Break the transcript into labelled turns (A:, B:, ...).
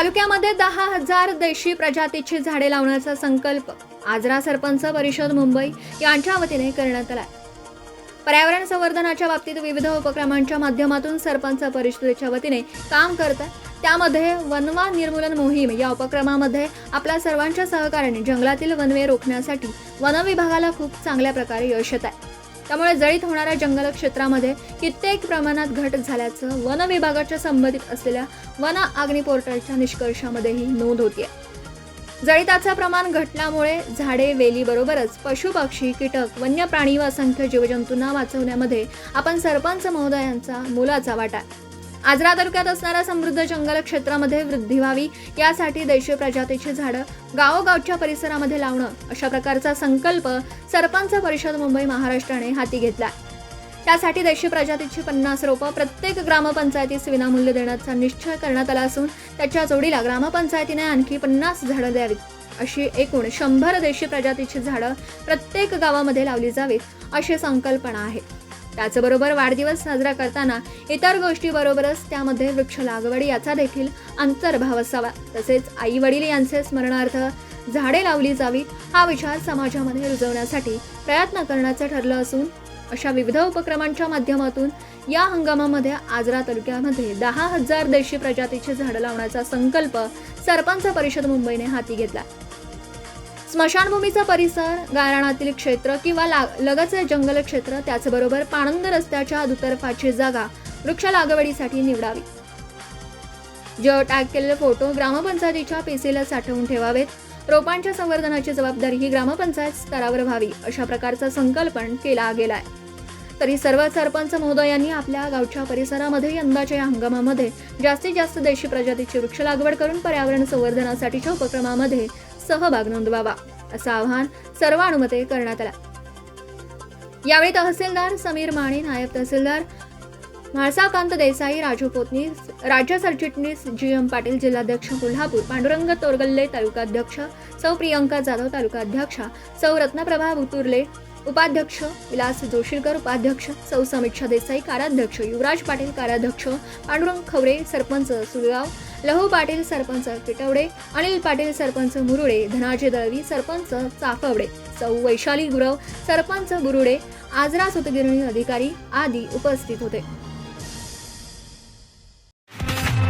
A: तालुक्यामध्ये दहा हजार देशी प्रजातीची झाडे लावण्याचा संकल्प आजरा सरपंच परिषद मुंबई यांच्या वतीने करण्यात आला पर्यावरण संवर्धनाच्या बाबतीत विविध उपक्रमांच्या माध्यमातून सरपंच परिषदेच्या वतीने काम करत आहे त्यामध्ये वनवा निर्मूलन मोहीम या उपक्रमामध्ये आपल्या सर्वांच्या सहकार्याने जंगलातील वनवे रोखण्यासाठी वन विभागाला खूप चांगल्या प्रकारे यश येत आहे. त्यामुळे जळीत होणाऱ्या जंगल क्षेत्रामध्ये कित्येक प्रमाणात घट झाल्याचं वन विभागाच्या संबंधित असलेल्या वन अग्नि पोर्टलच्या निष्कर्षामध्येही नोंद होती जळिताचं प्रमाण घटल्यामुळे झाडे वेलीबरोबरच पशुपक्षी पशु पक्षी कीटक वन्य प्राणी व असंख्य जीवजंतूंना वाचवण्यामध्ये आपण सरपंच महोदयांचा मोलाचा वाटा आहे. आजरा तालुक्यात असणाऱ्या समृद्ध जंगल क्षेत्रामध्ये वृद्धी व्हावी यासाठी देशी प्रजातीची झाडं गावोगावच्या परिसरामध्ये लावणं अशा प्रकारचा संकल्प सरपंच परिषद मुंबई महाराष्ट्राने हाती घेतला त्यासाठी देशी प्रजातीची पन्नास रोपं प्रत्येक ग्रामपंचायतीस विनामूल्य देण्याचा निश्चय करण्यात आला असून त्याच्या जोडीला ग्रामपंचायतीने आणखी पन्नास झाडं द्यावीत. अशी एकूण शंभर देशी प्रजातीची झाडं प्रत्येक गावामध्ये लावली जावीत अशी संकल्पना आहे. त्याचबरोबर वाढदिवस साजरा करताना इतर गोष्टीबरोबरच त्यामध्ये वृक्ष लागवड याचा देखील अंतर्भाव असावा. तसेच आई वडील यांचे स्मरणार्थ झाडे लावली जावीत हा विचार समाजामध्ये रुजवण्यासाठी प्रयत्न करण्याचं ठरलं असून अशा विविध उपक्रमांच्या माध्यमातून या हंगामामध्ये आजरा तालुक्यामध्ये दहा हजार देशी प्रजातीची झाडं लावण्याचा संकल्प सरपंच परिषद मुंबईने हाती घेतला. स्मशानभूमीचा परिसर गारणातील क्षेत्र किंवा लगतचे जंगल क्षेत्र त्याचबरोबर पाणंद रस्त्याच्या दुतर्फाची जागा वृक्ष लागवडीसाठी निवडावी. जिओ टॅग केलेले फोटो ग्रामपंचायतीच्या पीसीला साठवून ठेवावेत रोपांच्या संवर्धनाची जबाबदारी ही ग्रामपंचायत स्तरावर व्हावी अशा प्रकारचा संकल्पन केला गेलाय. तरी सर्व सरपंच महोदयांनी आपल्या गावच्या परिसरामध्ये यंदाच्या या हंगामामध्ये जास्तीत जास्त देशी प्रजातीची वृक्ष लागवड करून पर्यावरण संवर्धनासाठीच्या उपक्रमामध्ये सहभाग नोंदवावा असं आवाहन सर्वानुमते करण्यात आलं. यावेळी तहसीलदार समीर माने नायब तहसीलदार म्हाळसाकांत देसाई राजू पोतनी राज्य सरचिटणीस जी एम पाटील जिल्हाध्यक्ष कोल्हापूर पांडुरंग तोरगल्ले तालुकाध्यक्ष सौ प्रियंका जाधव तालुकाध्यक्षा सौ रत्नप्रभा बुतुर्ले उपाध्यक्ष विलास जोशीलकर उपाध्यक्ष सौ समीक्षा देसाई कार्याध्यक्ष युवराज पाटील कार्याध्यक्ष पांडुरंग खवरे सरपंच सुळगाव लहू पाटील सरपंच किटवडे अनिल पाटील सरपंच मुरुडे धनाजी दळवी सरपंच चाफवडे सौ वैशाली गुरव सरपंच बुरुडे आजरा सुतगिरणी अधिकारी आदी उपस्थित होते.